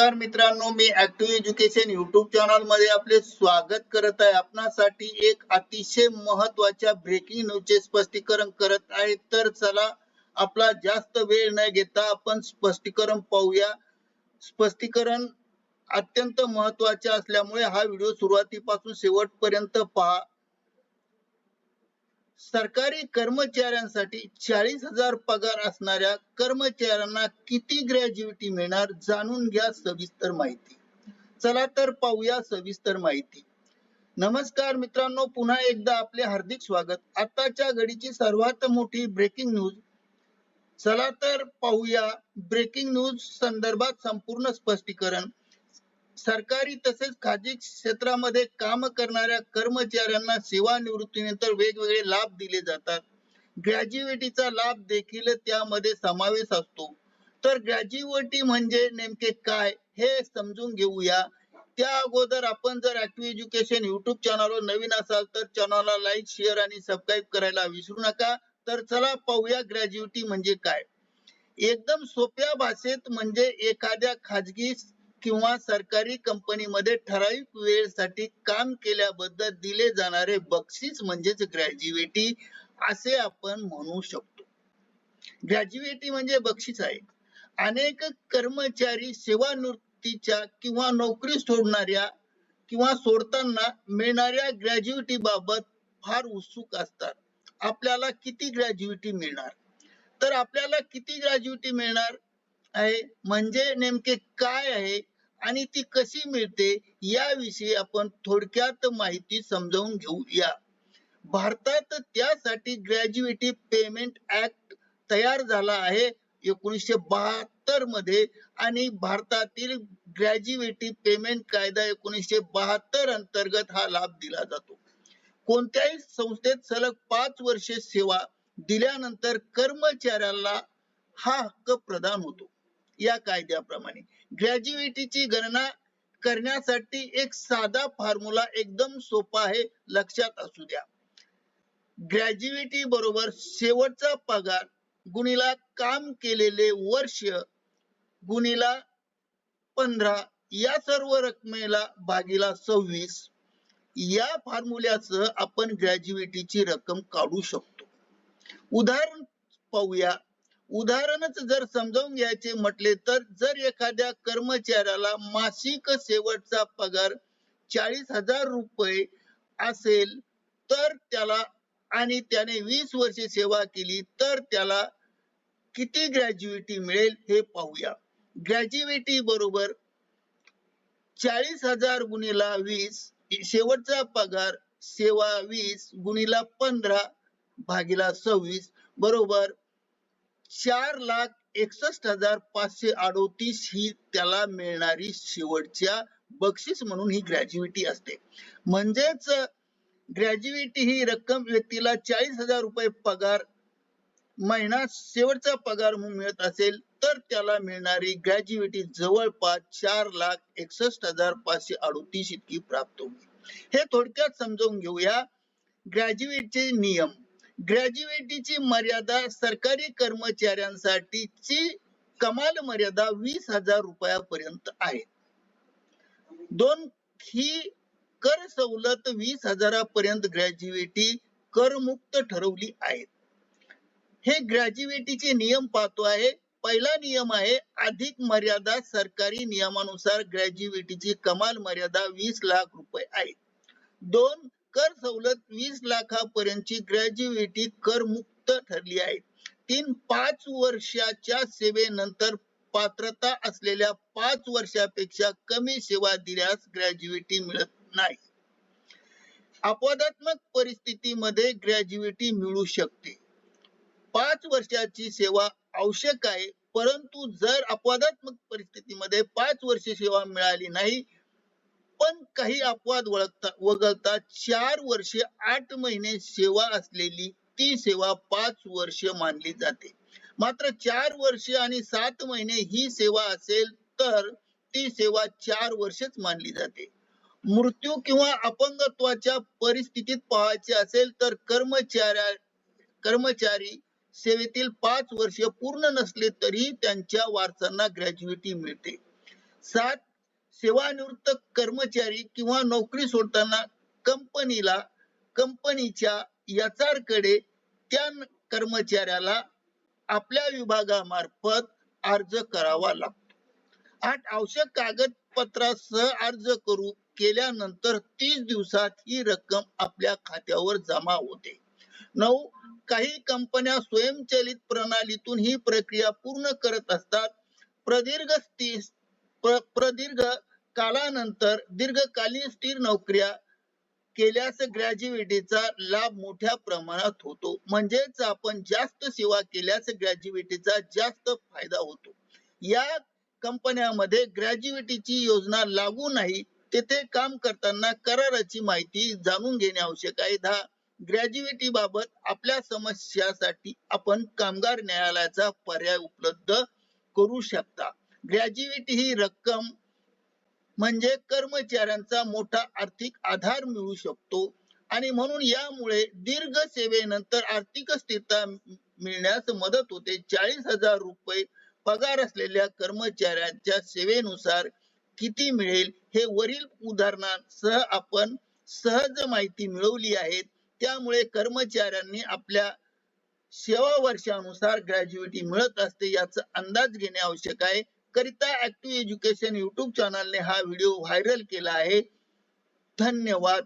नमस्कार मित्रांनो मी ऍक्टिव्ह एज्युकेशन युट्यूब चॅनलमध्ये आपले स्वागत करत आहे. आपणासाठी एक अतिशय महत्त्वाच्या ब्रेकिंग न्यूजचे स्पष्टीकरण करत आहे. तर चला आपला जास्त वेळ न घेता आपण स्पष्टीकरण पाहूया. स्पष्टीकरण अत्यंत महत्त्वाचे असल्यामुळे हा व्हिडिओ सुरुवातीपासून शेवटपर्यंत पहा. सरकारी कर्मचाऱ्यांसाठी चाळीस हजार पगार असणाऱ्या कर्मचाऱ्यांना किती ग्रॅज्युइटी मिळणार जाणून घ्या सविस्तर माहिती. चला तर पाहूया सविस्तर माहिती. नमस्कार मित्रांनो पुन्हा एकदा आपले हार्दिक स्वागत. आताच्या घडीची सर्वात मोठी ब्रेकिंग न्यूज चला तर पाहूया ब्रेकिंग न्यूज संदर्भात संपूर्ण स्पष्टीकरण. सरकारी तसेच खाजगी क्षेत्रामध्ये काम करणाऱ्या कर्मचाऱ्यांना सेवानिवृत्तीनंतर वेगवेगळे लाभ दिले जातात. ग्रॅज्युएटीचा लाभ देखील त्यामध्ये समावेश असतो. तर ग्रॅज्युएटी म्हणजे नेमके काय हे समजून घेऊया. त्या अगोदर आपण जर ऍक्टिव्ह एज्युकेशन युट्यूब चॅनलवर नवीन असाल तर चॅनलला लाईक शेअर आणि सबस्क्राईब करायला विसरू नका. तर चला पाहूया ग्रॅज्युएटी म्हणजे काय. एकदम सोप्या भाषेत म्हणजे एखाद्या खाजगी किंवा सरकारी कंपनीमध्ये ठराविक वेळेसाठी काम केल्याबद्दल दिले जाणारे बक्षीस म्हणजेच ग्रॅज्युएटी असे आपण म्हणू शकतो. ग्रॅज्युएटी म्हणजे बक्षीस आहे. अनेक कर्मचारी सेवानिवृत्तीच्या किंवा नोकरी सोडणाऱ्या किंवा सोडताना मिळणाऱ्या ग्रॅज्युएटी बाबत फार उत्सुक असतात. आपल्याला किती ग्रॅज्युएटी मिळणार? तर आपल्याला किती ग्रॅज्युएटी मिळणार आहे? म्हणजे नेमके काय आहे? आणि ती कशी मिळते याविषयी आपण थोडक्यात माहिती समजावून घेऊया. भारतात त्यासाठी ग्रॅज्युएटी पेमेंट ऍक्ट तयार झाला आहे एकोणीसशे बहात्तरमध्ये. आणि भारतातील ग्रॅज्युएटी पेमेंट कायदा एकोणीसशे बहात्तर अंतर्गत हा लाभ दिला जातो. कोणत्याही संस्थेत सलग पाच वर्षे सेवा दिल्यानंतर कर्मचाऱ्याला हा हक्क प्रदान होतो. या कायद्याप्रमाणे. ग्रॅज्युएटीची गणना करण्यासाठी एक साधा फॉर्म्युला एकदम सोपा आहे लक्षात असू द्या. ग्रॅज्युएटी बरोबर शेवटचा पगार गुणिला काम केलेले वर्ष गुणिला पंधरा या सर्व रकमेला भागीला सव्वीस. या फॉर्म्युल्यासह आपण ग्रॅज्युएटीची रक्कम काढू शकतो. उदाहरण पाहूया. उदाहरणच जर समजावून घ्यायचे म्हटले तर जर एखाद्या कर्मचाऱ्याला मासिक शेवटचा पगार चाळीस हजार रुपये असेल तर त्याला आणि त्याने वीस वर्षे सेवा केली तर त्याला किती ग्रॅज्युएटी मिळेल हे पाहूया. ग्रॅज्युएटी बरोबर चाळीस हजार गुणिला वीस शेवटचा पगार सेवा वीस गुणिला पंधरा भागीला सव्वीस बरोबर चार लाख एकसष्ट हजार पाचशे अडोतीस ही त्याला मिळणारी शेवटच्या बक्षीस म्हणून ही ग्रॅज्युएटी असते. म्हणजेच ग्रॅज्युएटी ही रक्कम व्यक्तीला चाळीस हजार रुपये पगार महिना शेवटचा पगार म्हणून मिळत असेल तर त्याला मिळणारी ग्रॅज्युएटी जवळपास चार लाख एकसष्ट हजार पाचशे अडोतीस इतकी प्राप्त होईल. हे थोडक्यात समजावून घेऊया. ग्रॅज्युएटचे नियम. ग्रॅज्युएटीची मर्यादा सरकारी कर्मचाऱ्यांसाठीची कमाल मर्यादा वीस हजार रुपयापर्यंत आहे. दोन ही कर सवलत वीस हजारापर्यंत ग्रॅज्युएटी करमुक्त ठरवली आहे. हे ग्रॅज्युएटीचे नियम पाहतो आहे. पहिला नियम आहे अधिक मर्यादा सरकारी नियमानुसार ग्रॅज्युएटीची कमाल मर्यादा वीस लाख रुपये आहे. दोन कर सवलत वीस लाखापर्यंतची ग्रॅज्युएटी करमुक्त ठरली आहे. तीन पाच वर्षाच्या सेवेनंतर पात्रता असलेल्या पाच वर्षापेक्षा कमी सेवा दिल्यास ग्रॅज्युएटी मिळत नाही. अपवादात्मक परिस्थितीमध्ये ग्रॅज्युएटी मिळू शकते. पाच वर्षाची सेवा आवश्यक आहे परंतु जर अपवादात्मक परिस्थितीमध्ये पाच वर्ष सेवा मिळाली नाही पण काही अपवाद वळखता वगळता चार वर्षे आठ महिने सेवा असलेली ती सेवा पाच वर्ष मानली जाते. मात्र चार वर्षे आणि सात महिने ही सेवा असेल तर ती सेवा चार वर्षच मानली जाते. मृत्यू किंवा अपंगत्वाच्या परिस्थितीत पाहायचे असेल तर कर्मचाऱ्या कर्मचारी सेवेतील पाच वर्ष पूर्ण नसले तरी त्यांच्या वारसांना ग्रॅज्युएटी मिळते. सात सेवानिवृत्त कर्मचारी किंवा नोकरी सोडताना कंपनीला कंपनीच्या याचारकडे त्या कर्मचाऱ्याला आपल्या विभागामार्फत अर्ज करावा लागतो. आठ आवश्यक कागदपत्रासह अर्ज करू केल्यानंतर तीस दिवसात ही रक्कम आपल्या खात्यावर जमा होते. नऊ काही कंपन्या स्वयंचलित प्रणालीतून ही प्रक्रिया पूर्ण करत असतात. प्रदीर्घ प्र- प्रदीर्घ कालानंतर दीर्घकालीन स्थिर नोकऱ्या केल्यास ग्रॅज्युएटीचा लाभ मोठ्या प्रमाणात होतो. म्हणजेच आपण जास्त सेवा केल्यास ग्रॅज्युएटीचा जास्त फायदा होतो. या कंपन्यामध्ये ग्रॅज्युएटीची योजना लागू नाही तेथे काम करताना कराराची माहिती जाणून घेणे आवश्यक आहे. दहा ग्रॅज्युएटी बाबत आपल्या समस्यासाठी आपण कामगार न्यायालयाचा पर्याय उपलब्ध करू शकता. ग्रॅज्युएटी ही रक्कम म्हणजे कर्मचाऱ्यांचा मोठा आर्थिक आधार मिळू शकतो. आणि म्हणून यामुळे दीर्घ सेवेनंतर आर्थिक स्थिरता मिळण्यास मदत होते. चाळीस हजार रुपये पगार असलेल्या कर्मचाऱ्यांच्या सेवेनुसार किती मिळेल हे वरील उदाहरणासह आपण सहज माहिती मिळवली आहे. त्यामुळे कर्मचाऱ्यांनी आपल्या सेवा वर्षानुसार ग्रॅज्युएटी मिळत असते याचा अंदाज घेणे आवश्यक आहे. करिता ऍक्टिव्ह एज्युकेशन युट्यूब चॅनलने हा व्हिडिओ व्हायरल केला आहे. धन्यवाद.